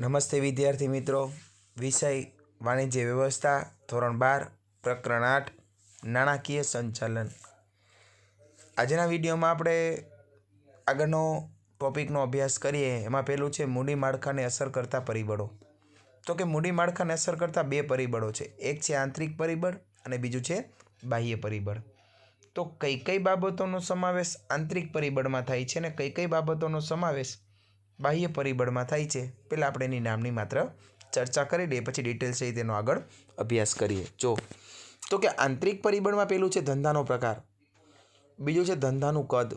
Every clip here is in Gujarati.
નમસ્તે વિદ્યાર્થી મિત્રો. વિષય, વાણિજ્ય વ્યવસ્થા, ધોરણ બાર, પ્રકરણ આઠ, નાણાકીય સંચાલન. આજના વિડીયોમાં આપણે આગળનો ટોપિકનો અભ્યાસ કરીએ. એમાં પહેલું છે મૂડી માળખાને અસર કરતા પરિબળો. તો કે મૂડી માળખાને અસર કરતા બે પરિબળો છે. એક છે આંતરિક પરિબળ અને બીજું છે બાહ્ય પરિબળ. તો કઈ કઈ બાબતોનો સમાવેશ આંતરિક પરિબળમાં થાય છે અને કઈ કઈ બાબતોનો સમાવેશ બાહ્ય પરિબળમાં થાય છે. પહેલાં આપણે એની નામની માત્ર ચર્ચા કરી લઈએ, પછી ડિટેલ્સ છે તેનો આગળ અભ્યાસ કરીએ. જો, તો કે આંતરિક પરિબળમાં પહેલું છે ધંધાનો પ્રકાર. બીજું છે ધંધાનું કદ.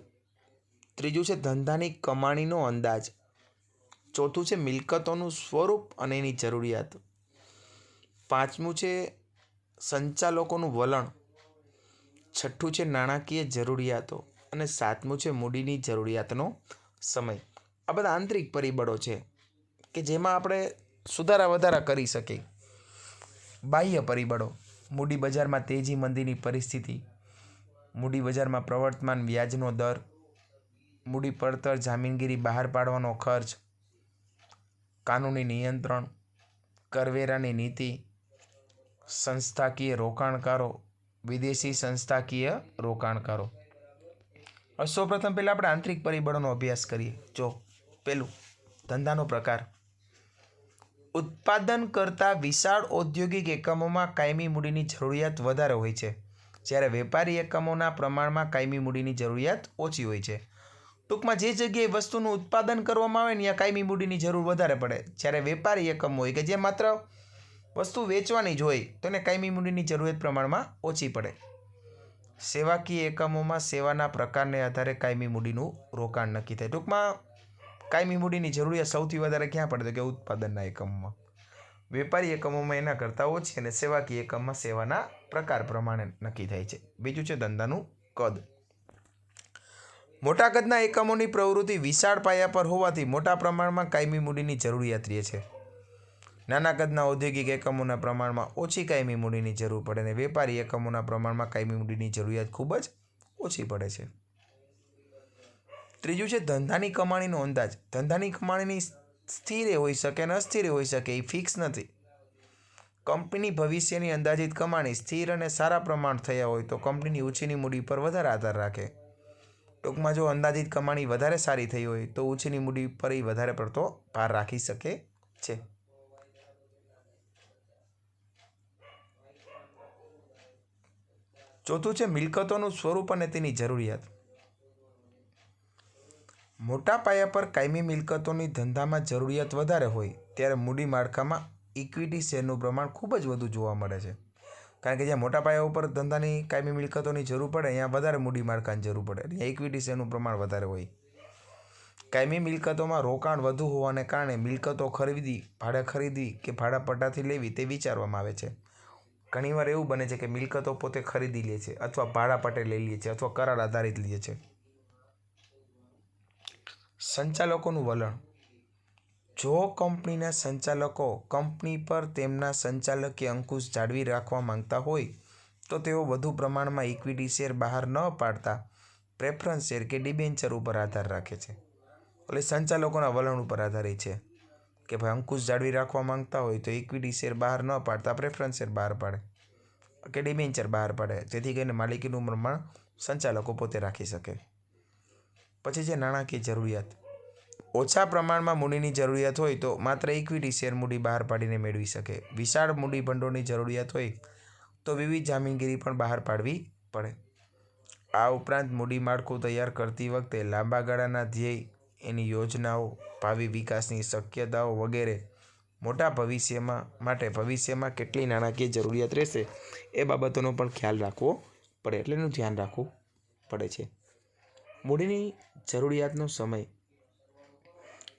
ત્રીજું છે ધંધાની કમાણીનો અંદાજ. ચોથું છે મિલકતોનું સ્વરૂપ અને એની જરૂરિયાત. પાંચમું છે સંચાલકોનું વલણ. છઠ્ઠું છે નાણાકીય જરૂરિયાતો. અને સાતમું છે મૂડીની જરૂરિયાતનો સમય. આ બધા આંતરિક પરિબળો છે કે જેમાં આપણે સુધારા વધારા કરી શકીએ. બાહ્ય પરિબળો, મૂડી બજારમાં તેજી મંદીની પરિસ્થિતિ, મૂડી બજારમાં પ્રવર્તમાન વ્યાજનો દર, મૂડી પડતર જામીનગીરી બહાર પાડવાનો ખર્ચ, કાનૂની નિયંત્રણ, કરવેરાની નીતિ, સંસ્થાકીય રોકાણકારો, વિદેશી સંસ્થાકીય રોકાણકારો. સૌપ્રથમ પહેલાં આપણે આંતરિક પરિબળોનો અભ્યાસ કરીએ. જો પહેલું ધંધાનો પ્રકાર. ઉત્પાદન કરતાં વિશાળ ઔદ્યોગિક એકમોમાં કાયમી મૂડીની જરૂરિયાત વધારે હોય છે. જ્યારે વેપારી એકમોના પ્રમાણમાં કાયમી મૂડીની જરૂરિયાત ઓછી હોય છે. ટૂંકમાં જે જગ્યાએ વસ્તુનું ઉત્પાદન કરવામાં આવે ને, ત્યાં કાયમી મૂડીની જરૂર વધારે પડે. જ્યારે વેપારી એકમ હોય કે જે માત્ર વસ્તુ વેચવાની જ હોય, તો એને કાયમી મૂડીની જરૂરિયાત પ્રમાણમાં ઓછી પડે. સેવાકીય એકમોમાં સેવાના પ્રકારને આધારે કાયમી મૂડીનું રોકાણ નક્કી થાય. ટૂંકમાં કાયમી મૂડીની જરૂરિયાત સૌથી વધારે ક્યાં પડે તો કે ઉત્પાદનના એકમમાં. વેપારી એકમોમાં એના કરતાં ઓછી અને સેવાકીય એકમમાં સેવાના પ્રકાર પ્રમાણે નક્કી થાય છે. બીજું છે ધંધાનું કદ. મોટા કદના એકમોની પ્રવૃત્તિ વિશાળ પાયા પર હોવાથી મોટા પ્રમાણમાં કાયમી મૂડીની જરૂરિયાત રહે છે. નાના કદના ઔદ્યોગિક એકમોના પ્રમાણમાં ઓછી કાયમી મૂડીની જરૂર પડે અને વેપારી એકમોના પ્રમાણમાં કાયમી મૂડીની જરૂરિયાત ખૂબ જ ઓછી પડે છે. ત્રીજું છે, ધંધાની કમાણીનો અંદાજ. ધંધાની કમાણીની સ્થિરે હોઈ શકે અને અસ્થિર હોઈ શકે, એ ફિક્સ નથી. કંપની ભવિષ્યની અંદાજિત કમાણી સ્થિર અને સારા પ્રમાણ થયા હોય તો કંપનીની ઊંચીની મૂડી પર વધારે આધાર રાખે. ટૂંકમાં જો અંદાજિત કમાણી વધારે સારી થઈ હોય તો ઊંચીની મૂડી પર એ વધારે પડતો ભાર રાખી શકે છે. ચોથું છે, મિલકતોનું સ્વરૂપ અને તેની જરૂરિયાત. મોટા પાયા પર કાયમી મિલકતોની ધંધામાં જરૂરિયાત વધારે હોય, ત્યારે મૂડી માળખામાં ઇક્વિટી શેરનું પ્રમાણ ખૂબ જ વધુ જોવા મળે છે. કારણ કે જ્યાં મોટા પાયા ઉપર ધંધાની કાયમી મિલકતોની જરૂર પડે અહીંયા વધારે મૂડી માળખાની જરૂર પડે અહીંયા ઇક્વિટી શેરનું પ્રમાણ વધારે હોય. કાયમી મિલકતોમાં રોકાણ વધુ હોવાને કારણે મિલકતો ખરીદી, ભાડે ખરીદી કે ભાડા પટ્ટાથી લેવી તે વિચારવામાં આવે છે. ઘણીવાર એવું બને છે કે મિલકતો પોતે ખરીદી લે છે અથવા ભાડા પટ્ટે લઈ લે છે અથવા કરાર આધારિત લે છે. સંચાલકોનું વલણ. જો કંપનીના સંચાલકો કંપની પર તેમના સંચાલકીય અંકુશ જાળવી રાખવા માંગતા હોય, તો તેઓ વધુ પ્રમાણમાં ઇક્વિટી શેર બહાર ન પાડતા પ્રેફરન્સ શેર કે ડિબેન્ચર ઉપર આધાર રાખે છે. એટલે સંચાલકોના વલણ ઉપર આધારિત છે કે ભાઈ અંકુશ જાળવી રાખવા માંગતા હોય તો ઇક્વિટી શેર બહાર ન પાડતા પ્રેફરન્સ શેર બહાર પાડે કે ડિબેન્ચર બહાર પાડે. જેથી કરીને માલિકીનું પ્રમાણ સંચાલકો પોતે રાખી શકે. પછી છે નાણાકીય જરૂરિયાત. ઓછા પ્રમાણમાં મૂડીની જરૂરિયાત હોય તો માત્ર ઇક્વિટી શેર મૂડી બહાર પાડીને મેળવી શકે. વિશાળ મૂડી ભંડોળની જરૂરિયાત હોય તો વિવિધ જામીનગીરી પણ બહાર પાડવી પડે. આ ઉપરાંત મૂડી માળખું તૈયાર કરતી વખતે લાંબા ગાળાના ધ્યેય, એની યોજનાઓ, ભાવિ વિકાસની શક્યતાઓ વગેરે મોટા ભવિષ્યમાં માટે ભવિષ્યમાં કેટલી નાણાકીય જરૂરિયાત રહેશે એ બાબતોનો પણ ખ્યાલ રાખવો પડે. એટલે એનું ધ્યાન રાખવું પડે છે. મૂડીની જરૂરિયાતનો સમય.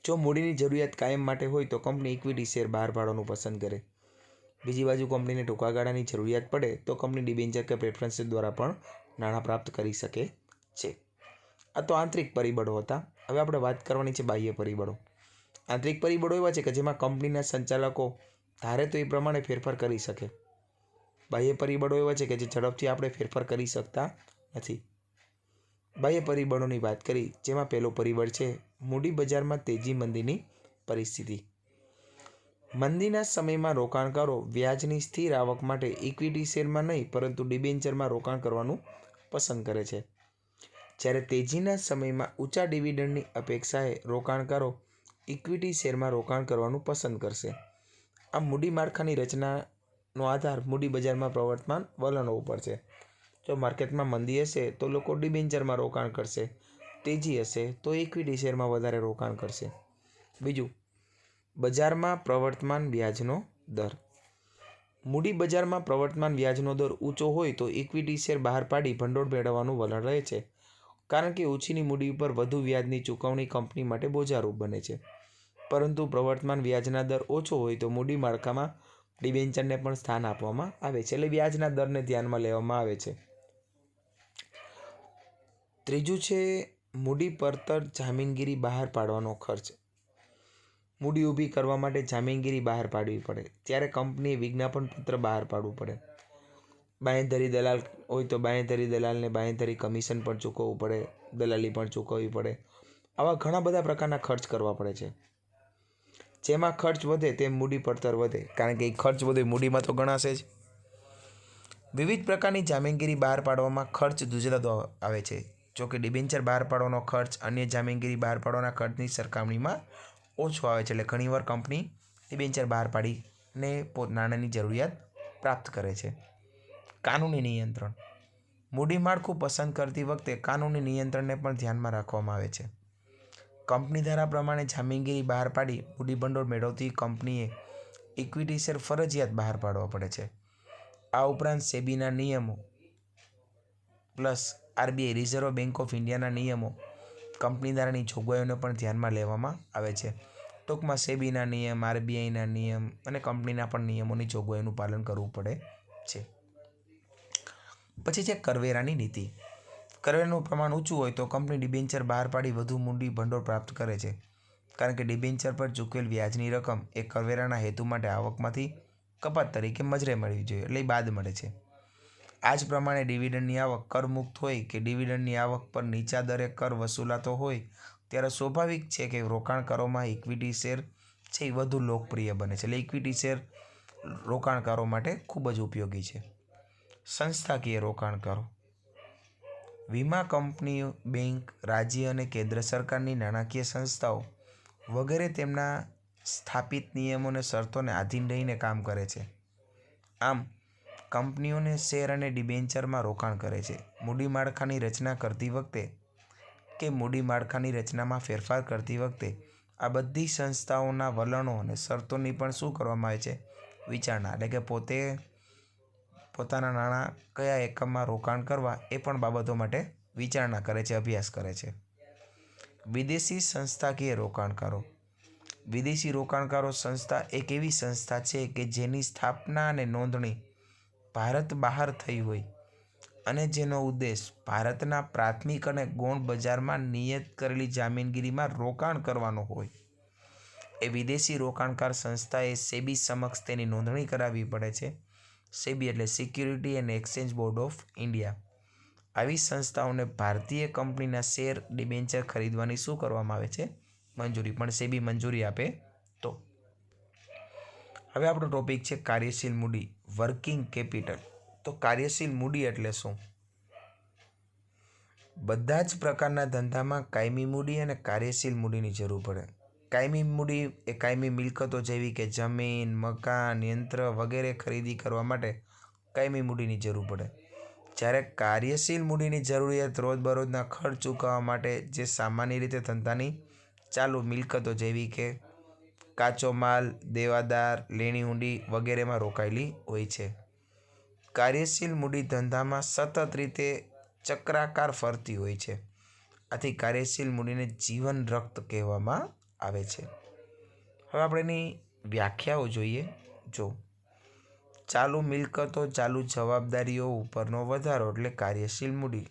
જો મૂડીની જરૂરિયાત કાયમ માટે હોય તો કંપની ઇક્વિટી શેર બહાર પાડવાનું પસંદ કરે. બીજી બાજુ કંપનીને ટૂંકા ગાળાની જરૂરિયાત પડે તો કંપની ડિબેન્ચર કે પ્રેફરન્સ દ્વારા પણ નાણાં પ્રાપ્ત કરી શકે છે. આ તો આંતરિક પરિબળો હતા. હવે આપણે વાત કરવાની છે બાહ્ય પરિબળો. આંતરિક પરિબળો એવા છે કે જેમાં કંપનીના સંચાલકો ધારે તો એ પ્રમાણે ફેરફાર કરી શકે. બાહ્ય પરિબળો એવા છે કે જે ઝડપથી આપણે ફેરફાર કરી શકતા નથી. બાહ્ય પરિબળોની વાત કરી, જેમાં પહેલો પરિબળ છે મૂડી બજારમાં તેજી મંદીની પરિસ્થિતિ. મંદીના સમયમાં રોકાણકારો વ્યાજની સ્થિર આવક માટે ઇક્વિટી શેરમાં નહીં, પરંતુ ડિબેન્ચરમાં રોકાણ કરવાનું પસંદ કરે છે. જ્યારે તેજીના સમયમાં ઊંચા ડિવિડન્ડની અપેક્ષાએ રોકાણકારો ઇક્વિટી શેરમાં રોકાણ કરવાનું પસંદ કરશે. આ મૂડી માળખાની રચનાનો આધાર મૂડી બજારમાં પ્રવર્તમાન વલણો ઉપર છે. જો માર્કેટમાં મંદી હશે, તો લોકો ડિબેન્ચરમાં રોકાણ કરશે. તેજી હશે, તો ઇક્વિટી શેરમાં વધારે રોકાણ કરશે. બીજું, બજારમાં પ્રવર્તમાન વ્યાજનો દર. મૂડી બજારમાં પ્રવર્તમાન વ્યાજનો દર ઊંચો હોય તો ઇક્વિટી શેર બહાર પાડી ભંડોળ મેળવવાનું વલણ રહે છે. કારણ કે ઓછીની મૂડી ઉપર વધુ વ્યાજની ચૂકવણી કંપની માટે બોજારૂપ બને છે. પરંતુ પ્રવર્તમાન વ્યાજના દર ઓછો હોય તો મૂડી માળખામાં ડિબેન્ચરને પણ સ્થાન આપવામાં આવે છે. એટલે વ્યાજના દરને ધ્યાનમાં લેવામાં આવે છે. ત્રીજું છે મૂડી પડતર જામીનગીરી બહાર પાડવાનો ખર્ચ. મૂડી ઊભી કરવા માટે જામીનગીરી બહાર પાડવી પડે. ત્યારે કંપનીએ વિજ્ઞાપન પત્ર બહાર પાડવું પડે. બાંયધરી દલાલ હોય તો બાંયધરી દલાલને બાંયધરી કમિશન પણ ચૂકવવું પડે. દલાલી પણ ચૂકવવી પડે. આવા ઘણા બધા પ્રકારના ખર્ચ કરવા પડે છે. જેમાં ખર્ચ વધે તેમ મૂડી પડતર વધે. કારણ કે એ ખર્ચ વધે મૂડીમાં તો ગણાશે જ. વિવિધ પ્રકારની જામીનગીરી બહાર પાડવામાં ખર્ચ દુજરાતો આવે છે. જો કે ડિબેન્ચર બહાર પાડવાનો ખર્ચ, અન્ય જામીનગીરી બહાર પાડવાના ખર્ચની સરખામણીમાં ઓછો આવે છે. એટલે ઘણીવાર કંપની ડિબેન્ચર બહાર પાડીને પોત નાણાંની જરૂરિયાત પ્રાપ્ત કરે છે. કાનૂની નિયંત્રણ. મૂડી માળખું પસંદ કરતી વખતે કાનૂની નિયંત્રણને પણ ધ્યાનમાં રાખવામાં આવે છે. કંપની ધારા પ્રમાણે જામીનગીરી બહાર પાડી મૂડી ભંડોળ મેળવતી કંપનીએ ઇક્વિટી શેર ફરજિયાત બહાર પાડવા પડે છે. આ ઉપરાંત સેબીના નિયમો plus RBI Reserve Bank of ઇન્ડિયાના નિયમો કંપની દ્વારાની જોગવાઈઓને પણ ધ્યાનમાં લેવામાં આવે છે. ટૂંકમાં સેબીના નિયમ, આરબીઆઈના નિયમ અને કંપનીના પણ નિયમોની જોગવાઈઓનું પાલન કરવું પડે છે. પછી છે કરવેરાની નીતિ. કરવેરાનું પ્રમાણ ઊંચું હોય તો કંપની ડિબેન્ચર બહાર પાડી વધુ મૂડી ભંડોળ પ્રાપ્ત કરે છે. કારણ કે ડિબેન્ચર પર ચૂકવેલ વ્યાજની રકમ એ કરવેરાના હેતુ માટે આવકમાંથી કપાત તરીકે મજરે મળવી જોઈએ એટલે બાદ મળે છે. આ જ પ્રમાણે ડિવિડન્ડની આવક કરમુક્ત હોય કે ડિવિડન્ડની આવક પર નીચા દરે કર વસૂલાતો હોય, ત્યારે સ્વાભાવિક છે કે રોકાણકારોમાં ઇક્વિટી શેર છે એ વધુ લોકપ્રિય બને છે. એટલે ઇક્વિટી શેર રોકાણકારો માટે ખૂબ જ ઉપયોગી છે. સંસ્થાકીય રોકાણકારો. વીમા કંપનીઓ, બેંક, રાજ્ય અને કેન્દ્ર સરકારની નાણાકીય સંસ્થાઓ વગેરે તેમના સ્થાપિત નિયમો અને શરતોને આધીન રહીને કામ કરે છે. આમ કંપનીઓને શેર અને ડિબેન્ચરમાં રોકાણ કરે છે. મૂડી માળખાની રચના કરતી વખતે કે મૂડી માળખાની રચનામાં ફેરફાર કરતી વખતે આ બધી સંસ્થાઓના વલણો અને શરતોની પણ શું કરવામાં આવે છે? વિચારણા, એટલે કે પોતે પોતાના નાણાં કયા એકમમાં રોકાણ કરવા એ પણ બાબતો માટે વિચારણા કરે છે, અભ્યાસ કરે છે. વિદેશી સંસ્થાકીય રોકાણકારો? વિદેશી રોકાણકારો સંસ્થા એક એવી સંસ્થા છે કે જેની સ્થાપના અને નોંધણી ભારત બહાર થઈ હોય. અને જેનો ઉદ્દેશ ભારતના પ્રાથમિક અને ગૌણ બજારમાં નિયત કરેલી જામીનગીરીમાં રોકાણ કરવાનો હોય. એ વિદેશી રોકાણકાર સંસ્થાએ સેબી સમક્ષ તેની નોંધણી કરાવવી પડે છે. સેબી એટલે security and exchange board of India આવી સંસ્થાઓને ભારતીય કંપનીના શેર ડિબેન્ચર ખરીદવાની શું કરવામાં આવે છે? મંજૂરી. પણ સેબી મંજૂરી આપે તો. હવે આપણો ટોપિક છે કાર્યશીલ મૂડી વર્કિંગ કેપિટલ તો કાર્યશીલ મૂડી એટલે શું? બધા જ પ્રકારના ધંધામાં કાયમી મૂડી અને કાર્યશીલ મૂડીની જરૂર પડે. કાયમી મૂડી એ કાયમી મિલકતો જેવી કે જમીન, મકાન, યંત્ર વગેરે ખરીદી કરવા માટે કાયમી મૂડીની જરૂર પડે. જ્યારે કાર્યશીલ મૂડીની જરૂરિયાત રોજબરોજના ખર્ચ ચૂકવવા માટે જે સામાન્ય રીતે ધંધાની ચાલુ મિલકતો જેવી કે કાચો માલ, દેવાદાર, લેણી ઊંડી વગેરેમાં રોકાયેલી હોય છે. કાર્યશીલ મૂડી ધંધામાં સતત રીતે ચક્રાકાર ફરતી હોય છે. આથી કાર્યશીલ મૂડીને જીવન રક્ત કહેવામાં આવે છે. હવે આપણે એની વ્યાખ્યાઓ જોઈએ. જો, ચાલુ મિલકતો, ચાલુ જવાબદારીઓ ઉપરનો વધારો એટલે કાર્યશીલ મૂડી.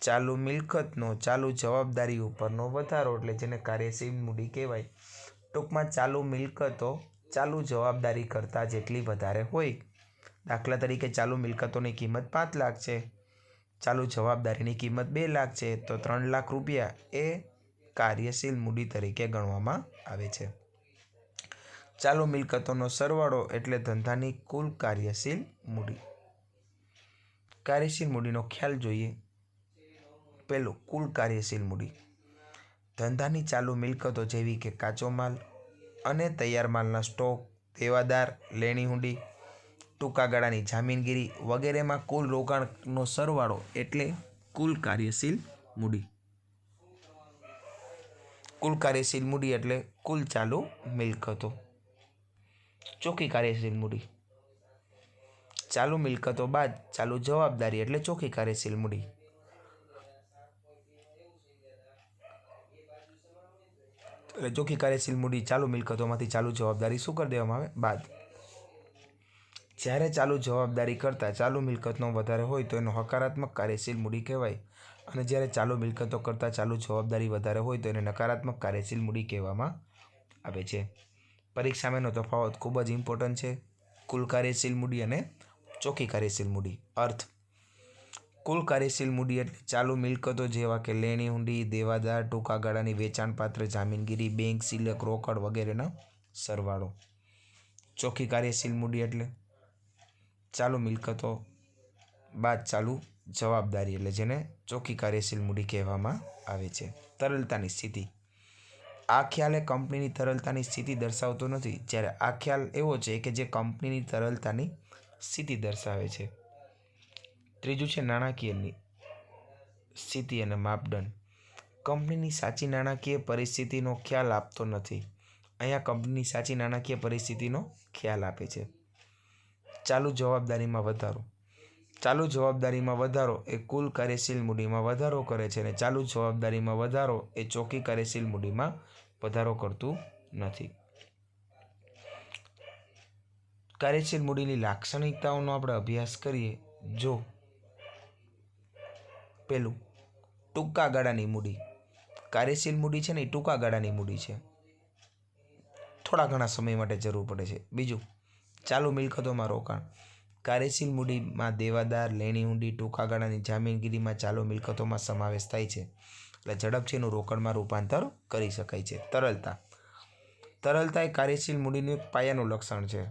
ચાલુ મિલકતનો ચાલુ જવાબદારી ઉપરનો વધારો એટલે જેને કાર્યશીલ મૂડી કહેવાય. ટૂંકમાં ચાલુ મિલકતો ચાલુ જવાબદારી કરતાં જેટલી વધારે હોય. દાખલા તરીકે ચાલુ મિલકતોની કિંમત પાંચ લાખ છે. ચાલુ જવાબદારીની કિંમત બે લાખ છે, તો ત્રણ લાખ રૂપિયા એ કાર્યશીલ મૂડી તરીકે ગણવામાં આવે છે. ચાલુ મિલકતોનો સરવાળો એટલે ધંધાની કુલ કાર્યશીલ મૂડી. કાર્યશીલ મૂડીનો ખ્યાલ જોઈએ. પહેલું કુલ કાર્યશીલ મૂડી. ધંધાની ચાલુ મિલકતો જેવી કે કાચો માલ અને તૈયાર માલના સ્ટોક દેવાદાર લેણી હુંડી ટૂંકા ગાળાની જામીનગીરી વગેરેમાં કુલ રોકાણનો સરવાળો એટલે કુલ કાર્યશીલ મૂડી. કુલ કાર્યશીલ મૂડી એટલે કુલ ચાલુ મિલકતો. ચોખ્ખી કાર્યશીલ મૂડી. ચાલુ મિલકતો બાદ ચાલુ જવાબદારી એટલે ચોખ્ખી કાર્યશીલ મૂડી. એટલે ચોખ્ખી કાર્યશીલ મૂડી ચાલુ મિલકતોમાંથી ચાલુ જવાબદારી શું કરી દેવામાં આવે? બાદ. જ્યારે ચાલુ જવાબદારી કરતાં ચાલુ મિલકતનો વધારે હોય તો એનો હકારાત્મક કાર્યશીલ મૂડી કહેવાય. અને જ્યારે ચાલુ મિલકતો કરતાં ચાલુ જવાબદારી વધારે હોય તો એને નકારાત્મક કાર્યશીલ મૂડી કહેવામાં આવે છે. પરીક્ષામાંનો તફાવત ખૂબ જ ઇમ્પોર્ટન્ટ છે. કુલ કાર્યશીલ મૂડી અને ચોખ્ખી કાર્યશીલ મૂડી. અર્થ કુલ કાર્યશીલ મૂડી એટલે ચાલુ મિલકતો જેવા કે લેણી હુંડી, દેવાદાર ટૂંકા ગાળાની વેચાણપાત્ર, જામીનગીરી, બેંક, સિલક, રોકડ વગેરેનો સરવાળો. ચોખ્ખી કાર્યશીલ મૂડી એટલે ચાલુ મિલકતો બાદ ચાલુ જવાબદારી એટલે જેને ચોખ્ખી કાર્યશીલ મૂડી કહેવામાં આવે છે. તરલતાની સ્થિતિ. આ ખ્યાલ એ કંપનીની તરલતાની સ્થિતિ દર્શાવતો નથી, જ્યારે આ ખ્યાલ એવો છે કે જે કંપનીની તરલતાની સ્થિતિ દર્શાવે છે. ત્રીજું છે નાણાકીયની સ્થિતિ અને માપદંડ. કંપનીની સાચી નાણાકીય પરિસ્થિતિનો ખ્યાલ આપતો નથી. અહીંયા કંપનીની સાચી નાણાકીય પરિસ્થિતિનો ખ્યાલ આપે છે. ચાલુ જવાબદારીમાં વધારો. ચાલુ જવાબદારીમાં વધારો એ કુલ કાર્યશીલ મૂડીમાં વધારો કરે છે અને ચાલુ જવાબદારીમાં વધારો એ ચોખ્ખી કાર્યશીલ મૂડીમાં વધારો કરતું નથી. કાર્યશીલ મૂડીની લાક્ષણિકતાઓનો આપણે અભ્યાસ કરીએ. જો પેલું, ટૂંકા ગાળાની મૂડી. કાર્યશીલ મૂડી છે ને એ ટૂંકા ગાળાની મૂડી છે. થોડા ઘણા સમય માટે જરૂર પડે છે. બીજું, ચાલુ મિલકતોમાં રોકાણ. કાર્યશીલ મૂડીમાં દેવાદાર, લેણી ઊંડી, ટૂંકા ગાળાની જામીનગીરીમાં ચાલુ મિલકતોમાં સમાવેશ થાય છે. એટલે ઝડપથી એનું રોકાણમાં રૂપાંતર કરી શકાય છે. તરલતા. તરલતા એ કાર્યશીલ મૂડીનું એક પાયાનું લક્ષણ છે.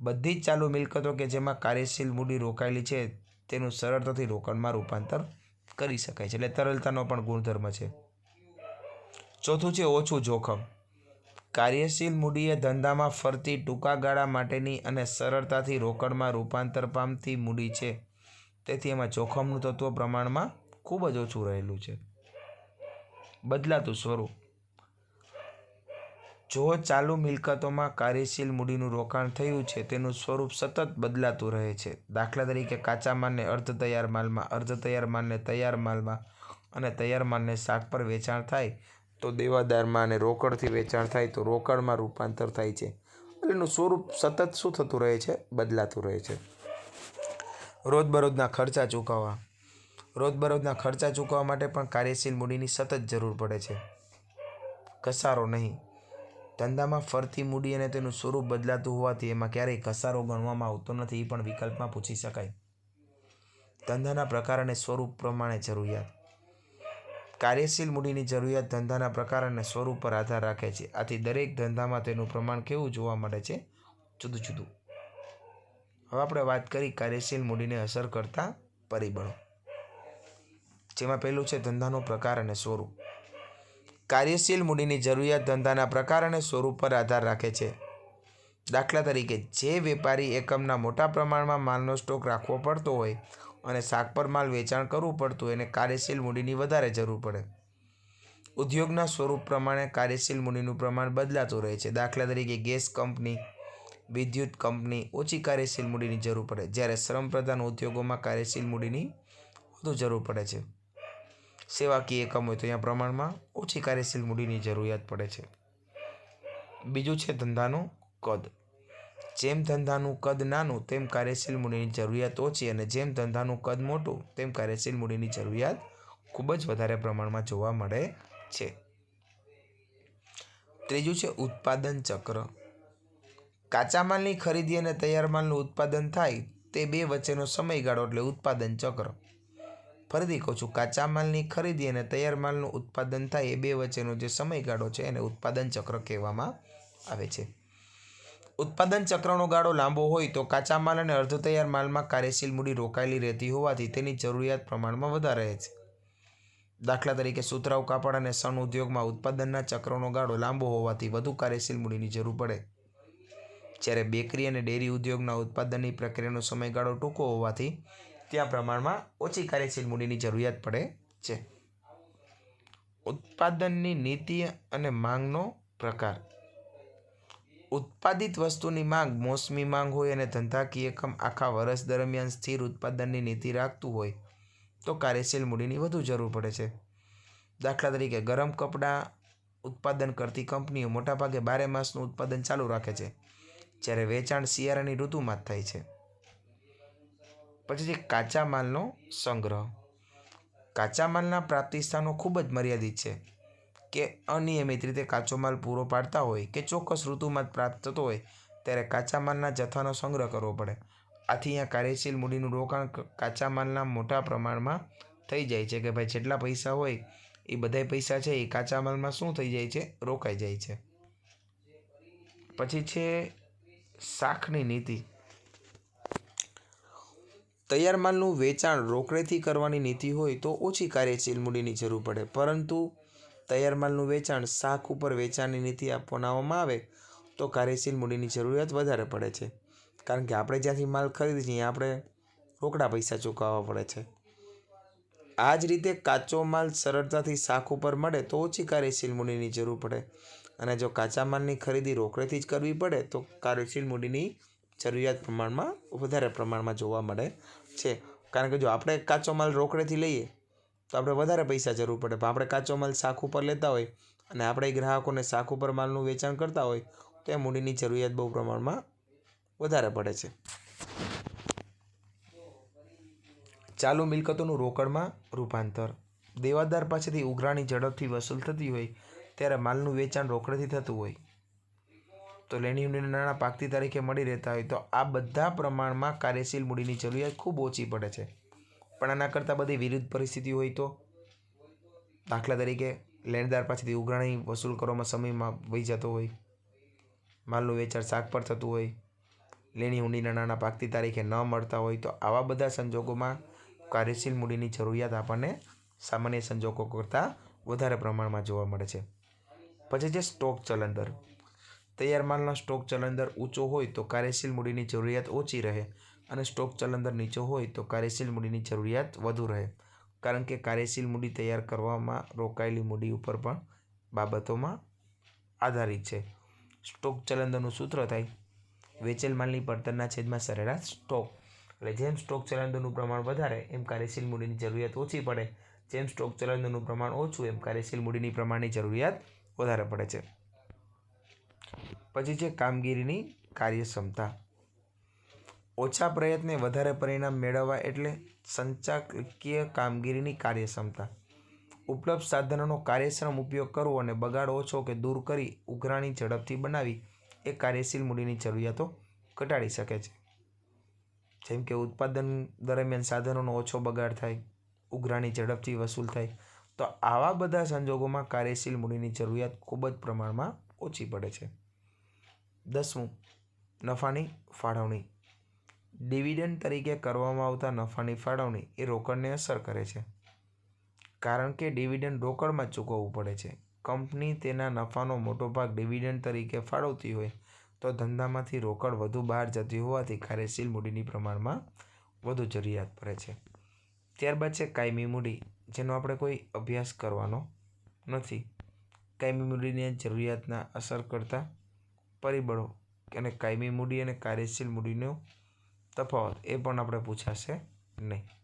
બધી જ ચાલુ મિલકતો કે જેમાં કાર્યશીલ મૂડી રોકાયેલી છે, તેનું સરળતાથી રોકાણમાં રૂપાંતર કરી શકાય છે. એટલે તરલતાનો પણ ગુણધર્મ છે. ચોથું છે ઓછું જોખમ. કાર્યશીલ મૂડીએ ધંધામાં ફરતી ટૂંકા ગાળા માટેની અને સરળતાથી રોકડમાં રૂપાંતર પામતી મૂડી છે. તેથી એમાં જોખમનું તત્વ પ્રમાણમાં ખૂબ જ ઓછું રહેલું છે. બદલાતું સ્વરૂપ. જો ચાલુ મિલકતોમાં કાર્યશીલ મૂડીનું રોકાણ થયું છે, તેનું સ્વરૂપ સતત બદલાતું રહે છે. દાખલા તરીકે, કાચા માલને અર્ધ તૈયાર માલમાં અર્ધ તૈયાર માલને તૈયાર માલમાં અને તૈયાર માલને શાક પર વેચાણ થાય તો દેવાદારમાં અને રોકડથી વેચાણ થાય તો રોકડમાં રૂપાંતર થાય છે. એનું સ્વરૂપ સતત શું થતું રહે છે? બદલાતું રહે છે. રોજબરોજના ખર્ચા ચૂકવવા. રોજબરોજના ખર્ચા ચૂકવવા માટે પણ કાર્યશીલ મૂડીની સતત જરૂર પડે છે. ઘસારો નહીં. ધંધામાં ફરતી મૂડી અને તેનું સ્વરૂપ બદલાતું હોવાથી એમાં ક્યારેય ઘસારો ગણવામાં આવતો નથી, એ પણ વિકલ્પમાં પૂછી શકાય. ધંધાના પ્રકાર અને સ્વરૂપ પ્રમાણે જરૂરિયાત. કાર્યશીલ મૂડીની જરૂરિયાત ધંધાના પ્રકાર અને સ્વરૂપ પર આધાર રાખે છે. આથી દરેક ધંધામાં તેનું પ્રમાણ કેવું જોવા મળે છે? જુદું જુદું. હવે આપણે વાત કરી કાર્યશીલ મૂડીને અસર કરતા પરિબળો. જેમાં પહેલું છે ધંધાનો પ્રકાર અને સ્વરૂપ. કાર્યશીલ મૂડીની જરૂરિયાત ધંધાના પ્રકાર અને સ્વરૂપ પર આધાર રાખે છે. દાખલા તરીકે, જે વેપારી એકમના મોટા પ્રમાણમાં માલનો સ્ટોક રાખવો પડતો હોય અને શાક પર માલ વેચાણ કરવું પડતું હોય, એને કાર્યશીલ મૂડીની વધારે જરૂર પડે. ઉદ્યોગના સ્વરૂપ પ્રમાણે કાર્યશીલ મૂડીનું પ્રમાણ બદલાતું રહે છે. દાખલા તરીકે, ગેસ કંપની, વિદ્યુત કંપની ઓછી કાર્યશીલ મૂડીની જરૂર પડે, જ્યારે શ્રમ પ્રધાન ઉદ્યોગોમાં કાર્યશીલ મૂડીની વધુ જરૂર પડે છે. સેવાકીય એકમ હોય તો અહીંયા પ્રમાણમાં ઓછી કાર્યશીલ મૂડીની જરૂરિયાત પડે છે. બીજું છે ધંધાનું કદ. જેમ ધંધાનું કદ નાનું, તેમ કાર્યશીલ મૂડીની જરૂરિયાત ઓછી અને જેમ ધંધાનું કદ મોટું, તેમ કાર્યશીલ મૂડીની જરૂરિયાત ખૂબ જ વધારે પ્રમાણમાં જોવા મળે છે. ત્રીજું છે ઉત્પાદન ચક્ર. કાચા માલની ખરીદી અને તૈયાર માલનું ઉત્પાદન થાય તે બે વચ્ચેનો સમયગાળો એટલે ઉત્પાદન ચક્ર. ફરીથી કહું છું, કાચા માલની ખરીદી અને તૈયાર માલનું ઉત્પાદન થાય એ બે વચ્ચેનો જે સમયગાળો છે એને ઉત્પાદન ચક્ર કહેવામાં આવે છે. ઉત્પાદન ચક્રનો ગાળો લાંબો હોય તો કાચા માલ અને અર્ધ તૈયાર માલમાં કાર્યશીલ મૂડી રોકાયેલી રહેતી હોવાથી તેની જરૂરિયાત પ્રમાણમાં વધારે રહે છે. દાખલા તરીકે સુતરાઉ કાપડ અને સણ ઉદ્યોગમાં ઉત્પાદનના ચક્રનો ગાળો લાંબો હોવાથી વધુ કાર્યશીલ મૂડીની જરૂર પડે. જ્યારે બેકરી અને ડેરી ઉદ્યોગના ઉત્પાદનની પ્રક્રિયાનો સમયગાળો ટૂંકો હોવાથી ત્યાં પ્રમાણમાં ઓછી કાર્યશીલ મૂડીની જરૂરિયાત પડે છે. ઉત્પાદનની નીતિ અને માંગનો પ્રકાર. ઉત્પાદિત વસ્તુની માંગ મોસમી માંગ હોય અને ધંધાકીય એકમ આખા વર્ષ દરમિયાન સ્થિર ઉત્પાદનની નીતિ રાખતું હોય, તો કાર્યશીલ મૂડીની વધુ જરૂર પડે છે. દાખલા તરીકે, ગરમ કપડાં ઉત્પાદન કરતી કંપનીઓ મોટાભાગે બારે માસનું ઉત્પાદન ચાલુ રાખે છે, જ્યારે વેચાણ શિયાળાની ઋતુમાં જ થાય છે. પછી છે કાચા માલનો સંગ્રહ. કાચા માલના પ્રાપ્તિ સ્થાનો ખૂબ જ મર્યાદિત છે કે અનિયમિત રીતે કાચો માલ પૂરો પાડતા હોય કે ચોક્કસ ઋતુમાં પ્રાપ્ત થતો હોય ત્યારે કાચા માલના જથ્થાનો સંગ્રહ કરવો પડે. આથી અહીંયા કાર્યશીલ મૂડીનું રોકાણ કાચા માલના મોટા પ્રમાણમાં થઈ જાય છે કે ભાઈ જેટલા પૈસા હોય એ બધાય પૈસા છે, એ કાચા માલમાં શું થઈ જાય છે? રોકાઈ જાય છે. પછી છે શાખની નીતિ. તૈયાર માલનું વેચાણ રોકડેથી કરવાની નીતિ હોય તો ઓછી કાર્યશીલ મૂડીની જરૂર પડે. પરંતુ તૈયાર માલનું વેચાણ શાખ ઉપર વેચાણની નીતિ અપનાવવામાં આવે તો કાર્યશીલ મૂડીની જરૂરિયાત વધારે પડે છે. કારણ કે આપણે જ્યાંથી માલ ખરીદીએ છીએ આપણે રોકડા પૈસા ચૂકવવા પડે છે. આ જ રીતે કાચો માલ સરળતાથી શાખ ઉપર મળે તો ઓછી કાર્યશીલ મૂડીની જરૂર પડે. અને જો કાચા માલની ખરીદી રોકડેથી જ કરવી પડે તો કાર્યશીલ મૂડીની જરૂરિયાત પ્રમાણમાં, વધારે પ્રમાણમાં જોવા મળે છે. કારણ કે જો આપણે કાચો માલ રોકડેથી લઈએ, તો આપણે વધારે પૈસા જરૂર પડે. પણ આપણે કાચો માલ શાખ ઉપર લેતા હોય અને આપણે ગ્રાહકોને શાખ ઉપર માલનું વેચાણ કરતા હોય, તો એ મૂડીની જરૂરિયાત બહુ પ્રમાણમાં વધારે પડે છે. ચાલુ મિલકતોનું રોકડમાં રૂપાંતર. દેવાદાર પાસેથી ઉઘરાણી ઝડપથી વસૂલ થતી હોય, ત્યારે માલનું વેચાણ રોકડેથી થતું હોય. તો લેણી નાણાં પાકતી તારીખે મળી રહેતા હોય તો આ બધા પ્રમાણમાં કાર્યશીલ મૂડીની જરૂરિયાત ખૂબ ઓછી પડે છે. પણ આના કરતાં બધી વિરુદ્ધ પરિસ્થિતિ હોય તો? દાખલા તરીકે, લેણદાર પાસેથી ઉઘરાણી વસૂલ કરવામાં સમયમાં વહી જતો હોય, માલનું વેચાણ શાક પર થતું હોય, લેણી ઊંડીના નાણાં પાકતી તારીખે ન મળતા હોય તો આવા બધા સંજોગોમાં કાર્યશીલ મૂડીની જરૂરિયાત આપણને સામાન્ય સંજોગો કરતાં વધારે પ્રમાણમાં જોવા મળે છે. પછી છે સ્ટોક ચલણ દર. તૈયાર માલનો સ્ટોક ચલંદર ઊંચો હોય તો કાર્યશીલ મૂડીની જરૂરિયાત ઓછી રહે અને સ્ટોક ચલંદર નીચો હોય તો કાર્યશીલ મૂડીની જરૂરિયાત વધુ રહે. કારણ કે કાર્યશીલ મૂડી તૈયાર કરવામાં રોકાયેલી મૂડી ઉપર પણ બાબતોમાં આધારિત છે. સ્ટોક ચલંદરનું સૂત્ર થાય, વેચેલ માલની પડતરના છેદમાં સરેરાશ સ્ટોક. એટલે જેમ સ્ટોક ચલંદરનું પ્રમાણ વધારે, એમ કાર્યશીલ મૂડીની જરૂરિયાત ઓછી પડે. જેમ સ્ટોક ચલંદરનું પ્રમાણ ઓછું, એમ કાર્યશીલ મૂડીની પ્રમાણની જરૂરિયાત વધારે પડે છે. પછી છે કામગીરીની કાર્યક્ષમતા. ઓછા પ્રયત્ને વધારે પરિણામ મેળવવા એટલે સંચાલકીય કામગીરીની કાર્યક્ષમતા. ઉપલબ્ધ સાધનોનો કાર્યક્ષમ ઉપયોગ કરવો અને બગાડ ઓછો કે દૂર કરી ઉઘરાણી ઝડપથી બનાવી એ કાર્યશીલ મૂડીની જરૂરિયાતો ઘટાડી શકે છે. જેમ કે ઉત્પાદન દરમિયાન સાધનોનો ઓછો બગાડ થાય, ઉઘરાણી ઝડપથી વસૂલ થાય, તો આવા બધા સંજોગોમાં કાર્યશીલ મૂડીની જરૂરિયાત ખૂબ જ પ્રમાણમાં ઓછી પડે છે. દસમું, નફાની ફાળવણી. ડિવિડન્ડ તરીકે કરવામાં આવતા નફાની ફાળવણી એ રોકડને અસર કરે છે. કારણ કે ડિવિડન્ડ રોકડમાં ચૂકવવું પડે છે. કંપની તેના નફાનો મોટો ભાગ ડિવિડન્ડ તરીકે ફાળવતી હોય તો ધંધામાંથી રોકડ વધુ બહાર જતી હોવાથી કાર્યશીલ મૂડીની પ્રમાણમાં વધુ જરૂરિયાત પડે છે. ત્યારબાદ છે કાયમી મૂડી, જેનો આપણે કોઈ અભ્યાસ કરવાનો નથી. કાયમી મૂડીની જરૂરિયાતના અસર કરતા પરિબળો અને કાયમી મૂડી અને કાર્યશીલ મૂડીનો તફાવત એ પણ આપણે પૂછાશે નહીં.